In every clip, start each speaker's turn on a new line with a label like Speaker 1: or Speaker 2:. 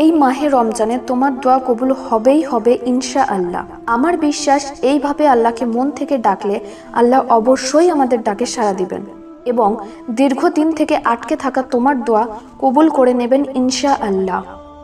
Speaker 1: এই মাহে রমজানে তোমার দোয়া কবুল হবেই হবে ইনশা আল্লাহ আমার বিশ্বাস, এইভাবে আল্লাহকে মন থেকে ডাকলে আল্লাহ অবশ্যই আমাদের ডাকে সাড়া দিবেন এবং দীর্ঘদিন থেকে আটকে থাকা তোমার দোয়া কবুল করে নেবেন ইনশা আল্লাহ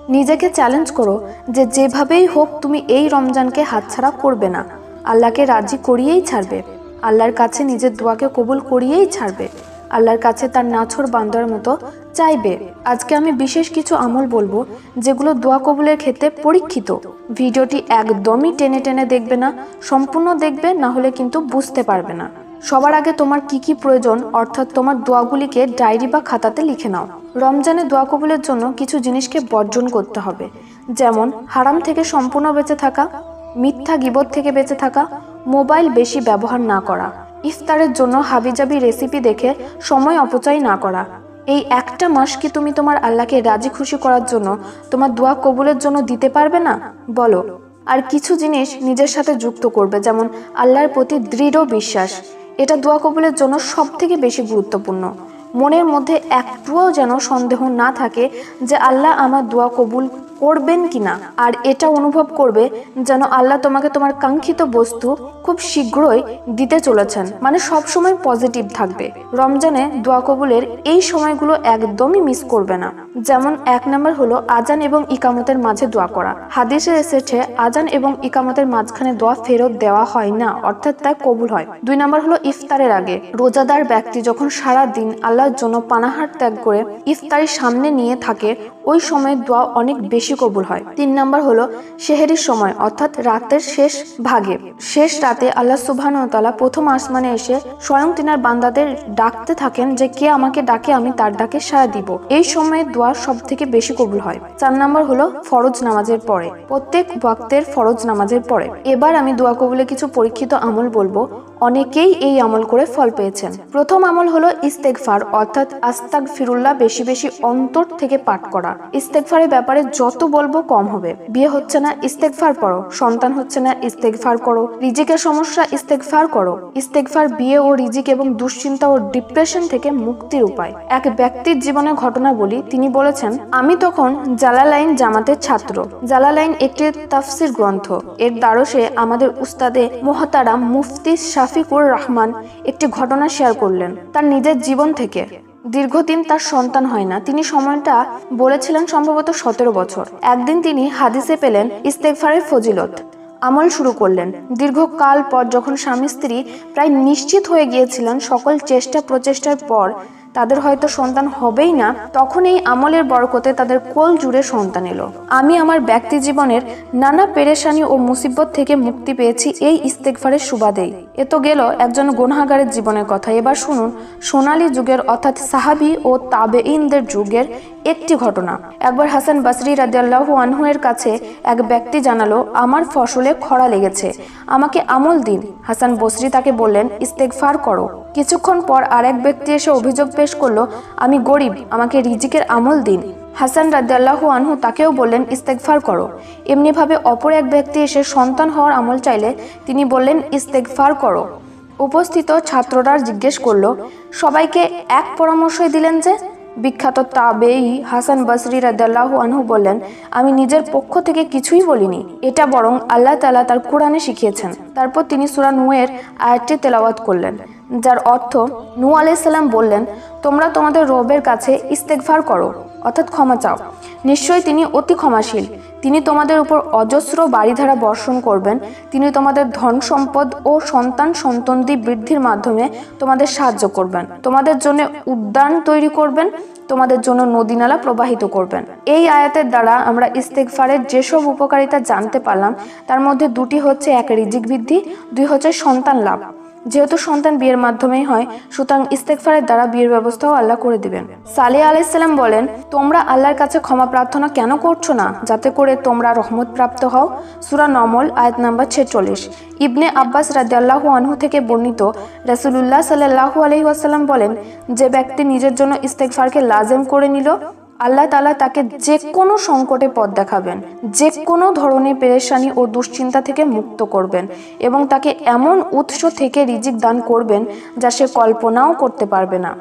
Speaker 1: নিজেকে চ্যালেঞ্জ করো যে যেভাবেই হোক তুমি এই রমজানকে হাতছাড়া করবে না। আল্লাহকে রাজি করিয়েই ছাড়বে। আল্লাহর কাছে নিজের দোয়াকে কবুল করিয়েই ছাড়বে। আল্লাহর কাছে তার নাছর বান্দার মতো চাইবে। আজকে আমি বিশেষ কিছু আমল বলব, যেগুলো দোয়া কবুলের ক্ষেত্রে পরীক্ষিত। ভিডিওটি একদমই টেনে টেনে দেখবে না, সম্পূর্ণ দেখবে, না হলে কিন্তু বুঝতে পারবে না। সবার আগে তোমার কি কি প্রয়োজন, অর্থাৎ তোমার দোয়াগুলিকে ডায়েরি বা খাতাতে লিখে নাও। রমজানে দোয়া কবুলের জন্য কিছু জিনিসকে বর্জন করতে হবে। যেমন, হারাম থেকে সম্পূর্ণ বেঁচে থাকা, মিথ্যা গিবত থেকে বেঁচে থাকা, মোবাইল বেশি ব্যবহার না করা। ইফতারের জন্য হাবিজাবি রেসিপি দেখে সময় অপচয় না করা। এই একটা মাস কি তুমি তোমার আল্লাহকে রাজি খুশি করার জন্য তোমার দোয়া কবুলের জন্য দিতে পারবে না? বলো। আর কিছু জিনিস নিজের সাথে যুক্ত করবে, যেমন আল্লাহর প্রতি দৃঢ় বিশ্বাস। এটা দোয়া কবুলের জন্য সব থেকে বেশি গুরুত্বপূর্ণ। মনের মধ্যে একটুও যেন সন্দেহ না থাকে যে আল্লাহ আমার দোয়া কবুল করবেন কিনা? আর এটা অনুভব করবে যেন আল্লাহ তোমাকে তোমার কাঙ্ক্ষিত বস্তু খুব শীঘ্রই দিতে চলেছেন। মানে সব সময় পজিটিভ থাকবে। রমজানে দোয়া কবুলের এই সময়গুলো একদমই মিস করবে না। যেমন এক নম্বর হলো আজান এবং ইকামতের মাঝে দোয়া করা। হাদিসে এসেছে, আজান এবং ইকামতের মাঝখানে দোয়া ফেরত দেওয়া হয় না, অর্থাৎ তা কবুল হয়। দুই নম্বর হলো ইফতারের আগে। রোজাদার ব্যক্তি যখন সারা দিন আল্লাহর জন্য পানাহার ত্যাগ করে ইফতারের সামনে নিয়ে থাকে ওই সময় দোয়া অনেক বেশি কবুল হয়। তিন নম্বর হলো সেহেরির সময়, অর্থাৎ রাতের শেষ ভাগে। শেষ রাতে আল্লাহ সুবহান তালা প্রথম আসমানে এসে স্বয়ং তিনার বান্দাদের ডাকতে থাকেন যে, কে আমাকে ডাকে, আমি তার ডাকে সাড়া দিব। এই সময়ে দোয়া সব থেকে বেশি কবুল হয়। চার নম্বর হলো ফরজ নামাজের পরে। প্রত্যেক ওয়াক্তের ফরজ নামাজের পরে। এবার আমি দোয়া কবুলে কিছু পরীক্ষিত আমল বলব। অনেকেই এই আমল করে ফল পেয়েছেন। প্রথম আমল হলো ইস্তেকফার অর্থাৎ আস্তাক ফিরুল্লাহ বেশি বেশি অন্তর থেকে পাঠ করা। ইস্তেকফারের ব্যাপারে যত বলব কম হবে। বিয়ে হচ্ছে না ইস্তেকফার পড়ো সন্তান হচ্ছে না ইস্তেকফার করো। রিজিকের সমস্যা ইস্তেকফার করো। ইস্তেকফার বিয়ে ও রিজিক এবং দুশ্চিন্তা ও ডিপ্রেশন থেকে মুক্তির উপায়। এক ব্যক্তির জীবনের ঘটনা বলি। তিনি বলেছেন, আমি তখন জালালাইন জামাতের ছাত্র। জালালাইন একটি তাফসির গ্রন্থ। এর দ্বারসে আমাদের উস্তাদে মোহতারাম মুফতি শাফিকুর রহমান একটি ঘটনা শেয়ার করলেন। তার নিজের জীবন থেকে। দীর্ঘদিন তার সন্তান হয় না। তিনি সময়টা বলেছিলেন সম্ভবত সতেরো বছর। একদিন তিনি হাদিসে পেলেন ইস্তেকফারের ফজিলত। আমল শুরু করলেন। দীর্ঘকাল পর যখন স্বামী স্ত্রী প্রায় নিশ্চিত হয়ে গিয়েছিলেন সকল চেষ্টা প্রচেষ্টার পর তাদের হয়তো সন্তান হবেই না, তখন এই আমলের বরকতে তাদের কোল জুড়ে সন্তান এলো। আমি আমার ব্যক্তি জীবনের নানা পেরেশানি ও মুসিবত থেকে মুক্তি পেয়েছি এই ইস্তেকফারের সুবাদেই এ তো গেল একজন গুনাগারের জীবনের কথা। এবার শুনুন, সোনালী যুগের অর্থাৎ সাহাবি ও তাবে ইনদের যুগের একটি ঘটনা। একবার হাসান বাসরি রাদিয়াল্লাহু আনহু এর কাছে এক ব্যক্তি জানালো, আমার ফসলে খরা লেগেছে, আমাকে আমল দিন। হাসান বসরি তাকে বললেন ইস্তেকফার করো। কিছুক্ষণ পর আরেক ব্যক্তি এসে অভিযোগ পেশ করল, আমি গরিব, আমাকে রিজিকের আমল দিন। হাসান রাদ্দাল্লাহু আনহু তাকেও বললেন ইস্তেকফার করো। এমনিভাবে অপর এক ব্যক্তি এসে সন্তান হওয়ার আমল চাইলে তিনি বললেন ইস্তেকফার করো। উপস্থিত ছাত্ররা জিজ্ঞেস করল, সবাইকে এক পরামর্শই দিলেন যে? বিখ্যাত তাবেই হাসান বসরি রাদাল্লাহু আনহু বললেন, আমি নিজের পক্ষ থেকে কিছুই বলিনি। এটা বরং আল্লাহ তালা তার কোরআনে শিখিয়েছেন। তারপর তিনি সুরা নুয়ের আয়াতটি তেলাওয়াত করলেন, যার অর্থ নু আলাইসাল্লাম বললেন তোমরা তোমাদের রবের কাছে ইস্তেকফার করো, অর্থাৎ ক্ষমা চাও। নিশ্চয়ই তিনি অতি ক্ষমাশীল। তিনি তোমাদের উপর অজস্র বাড়িধারা বর্ষণ করবেন। তিনি তোমাদের ধন সম্পদ ও সন্তান সন্তন্দি বৃদ্ধির মাধ্যমে তোমাদের সাহায্য করবেন। তোমাদের জন্য উদ্যান তৈরি করবেন। তোমাদের জন্য নদীনালা প্রবাহিত করবেন। এই আয়াতের দ্বারা আমরা ইস্তেকফারের যেসব উপকারিতা জানতে পারলাম, তার মধ্যে দুটি হচ্ছে এক রিজিক বৃদ্ধি, দুই হচ্ছে সন্তান লাভ। যেহেতু সন্তান বিয়ের মাধ্যমেই হয়, সুতরাং ইস্তেকফারের দ্বারা বিয়ের ব্যবস্থাও আল্লাহ করে দিবেন। সালে আলাইসাল্লাম বলেন, তোমরা আল্লাহর কাছে ক্ষমা প্রার্থনা কেন করছ না? যাতে করে তোমরা রহমত প্রাপ্ত হও। সুরা নমল, আয়াত নাম্বার ছেচল্লিশ। ইবনে আব্বাস রাদিয়াল্লাহু আনহু থেকে বর্ণিত রাসুলুল্লাহ সাল্লাহু আলহি আসাল্লাম বলেন, যে ব্যক্তি নিজের জন্য ইস্তেকফারকে লাজেম করে নিল আল্লাহ তালা তাকে যে কোনো সংকটে পথ দেখাবেন যে কোনো ধরনের পেরেশানি ও দুশ্চিন্তা থেকে মুক্ত করবেন এবং তাকে এমন উৎস থেকে রিজিক দান করবেন যা সে কল্পনাও করতে পারবে না।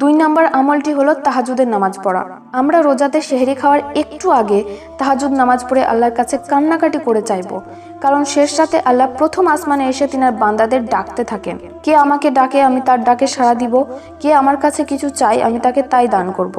Speaker 1: দুই নম্বর আমলটি হলো তাহাজুদের নামাজ পড়া। আমরা রোজাতে সেহরি খাওয়ার একটু আগে তাহাজুদ নামাজ পড়ে আল্লাহর কাছে কান্নাকাটি করে চাইব, কারণ শেষ রাতে আল্লাহ প্রথম আসমানে এসে তিনার বান্দাদের ডাকতে থাকেন। কে আমাকে ডাকে আমি তার ডাকে সাড়া দিব, কে আমার কাছে কিছু চাই আমি তাকে তাই দান করব।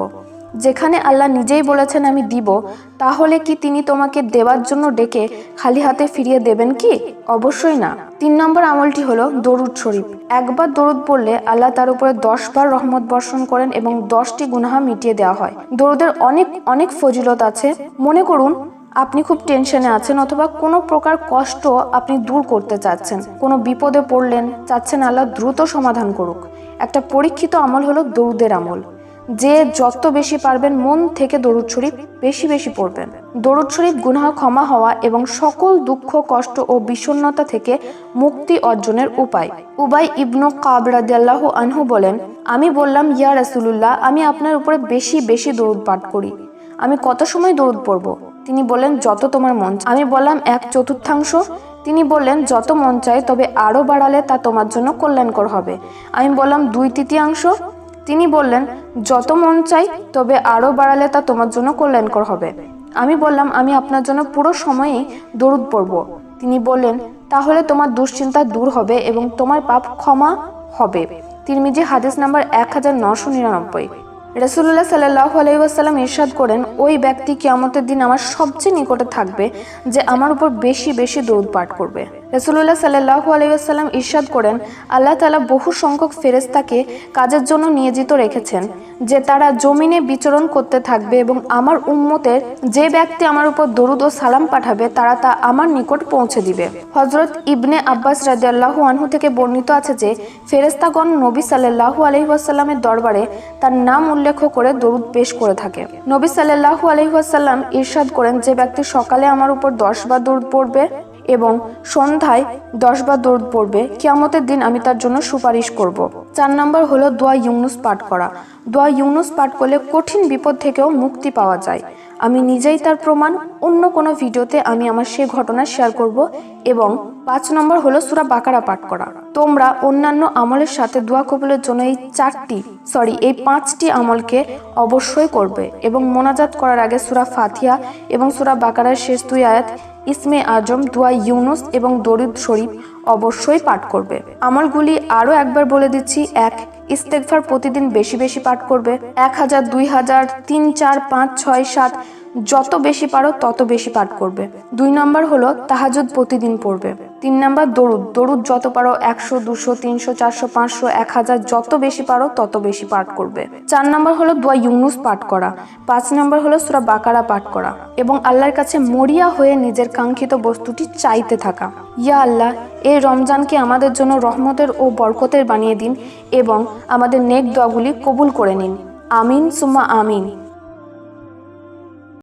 Speaker 1: যেখানে আল্লাহ নিজেই বলেছেন, আমি দিব। তাহলে কি তিনি তোমাকে দেওয়ার জন্য ডেকে খালি হাতে ফিরিয়ে দেবেন কি? অবশ্যই না। তিন নম্বর আমলটি হলো দরুদ শরীফ। একবার দরুদ পড়লে আল্লাহ তার উপরে দশ বার রহমত বর্ষণ করেন এবং দশটি গুনাহা মিটিয়ে দেওয়া হয়। দরুদের অনেক অনেক ফজিলত আছে। মনে করুন, আপনি খুব টেনশনে আছেন অথবা কোনো প্রকার কষ্ট আপনি দূর করতে চাচ্ছেন। কোনো বিপদে পড়লেন, চাচ্ছেন আল্লাহ দ্রুত সমাধান করুক। একটা পরীক্ষিত আমল হলো দরুদের আমল। যে যত বেশি পারবেন মন থেকে দরুদ শরীফ বেশি বেশি পড়বেন। দরুদ শরীফ, গুনাহ ক্ষমা হওয়া এবং সকল দুঃখ, কষ্ট ও বিষণ্ণতা থেকে মুক্তি অর্জনের উপায়। উবাই ইবনু কাব রাদিয়াল্লাহু আনহু বলেন, আমি বললাম, ইয়া রাসূলুল্লাহ, আমি আপনার উপরে বেশি বেশি দরুদ পাঠ করি। আমি কত সময় দরুদ পড়ব? তিনি বললেন যত তোমার মন। আমি বললাম, এক চতুর্থাংশ? তিনি বললেন, যত মন চায়, তবে আরও বাড়ালে তা তোমার জন্য কল্যাণকর হবে। আমি বললাম, দুই তৃতীয়াংশ? তিনি বললেন, যত মন চাই, তবে আরও বাড়ালে তা তোমার জন্য কল্যাণকর হবে। আমি বললাম, আমি আপনার জন্য পুরো সময়েই দরুদ পড়ব। তিনি বললেন, তাহলে তোমার দুশ্চিন্তা দূর হবে এবং তোমার পাপ ক্ষমা হবে। তিরমিজি, হাদিস নাম্বার এক হাজার নশো নিরানব্বই। রসুল্লাহ সাল্লাহ আলাইসাল্লাম ইরশাদ করেন, ওই ব্যক্তি কিয়ামতের দিন আমার সবচেয়ে নিকটে থাকবে, যে আমার উপর বেশি বেশি দৌড় পাঠ করবে। রসুল্লাহ সাল্লাহ আলাইসাল্লাম ইরশাদ করেন, আল্লাহ তালা বহু সংখ্যক ফেরেস্তাকে কাজের জন্য নিয়োজিত রেখেছেন, যে তারা জমিনে বিচরণ করতে থাকবে এবং আমার উম্মতের যে ব্যক্তি আমার উপর দরুদ ও সালাম পাঠাবে, তারা তা আমার নিকট পৌঁছে দিবে। হজরত ইবনে আব্বাস রাজিয়াল্লাহু আনহু থেকে বর্ণিত আছে যে ফেরেস্তাগণ নবী সাল্লাহু আলহিহাসাল্লামের দরবারে তার নাম উল্লেখ করে দরুদ পেশ করে থাকে। নবী সাল্লাহু আলহিহাসাল্লাম ইরশাদ করেন, যে ব্যক্তি সকালে আমার উপর দশ বার দরুদ পড়বে এবং সন্ধ্যায় দশ বার দৌড় পড়বে। কেয়ামতের দিন আমি তার জন্য সুপারিশ করব। চার নম্বর হলো দোয়া ইউনুস পাঠ করা। দোয়া ইউনুস পাঠ করলে কঠিন বিপদ থেকেও মুক্তি পাওয়া যায়। আমি নিজেই তার প্রমাণ, অন্য কোনো ভিডিওতে আমি আমার সে ঘটনা শেয়ার করব এবং পাঁচ নম্বর হলো সুরা বাকারা পাঠ করা। তোমরা অন্যান্য আমলের সাথে দোয়া কবুলের জন্য এই চারটি সরি এই পাঁচটি আমলকে অবশ্যই করবে এবং মোনাজাত করার আগে সুরা ফাথিয়া এবং সুরা বাকারার শেষ দুই আয়াত ইসমে আজম, দোয়া ইউনুস এবং দরিদ শরীফ অবশ্যই পাঠ করবে। আমলগুলি আরও একবার বলে দিচ্ছি, এক ইস্তেকফার প্রতিদিন বেশি বেশি পাঠ করবে। এক হাজার, দুই হাজার, তিন চার, পাঁচ, ছয়, সাত, যত বেশি পারো তত বেশি পাঠ করবে। দুই নম্বর হলো তাহাজুদ প্রতিদিন পড়বে। তিন নাম্বার, দরুদ। দরুদ যত পারো একশো, দুশো, তিনশো, চারশো, পাঁচশো, এক হাজার, যত বেশি পারো তত বেশি পাঠ করবে। চার নাম্বার হলো দোয়া ইউনুস পাঠ করা। পাঁচ নাম্বার হলো সুরা বাকারা পাঠ করা। এবং আল্লাহর কাছে মরিয়া হয়ে নিজের কাঙ্ক্ষিত বস্তুটি চাইতে থাকা। ইয়া আল্লাহ এই রমজানকে আমাদের জন্য রহমতের ও বরকতের বানিয়ে দিন এবং আমাদের নেক দোয়াগুলি কবুল করে নিন। আমিন, সুম্মা আমিন।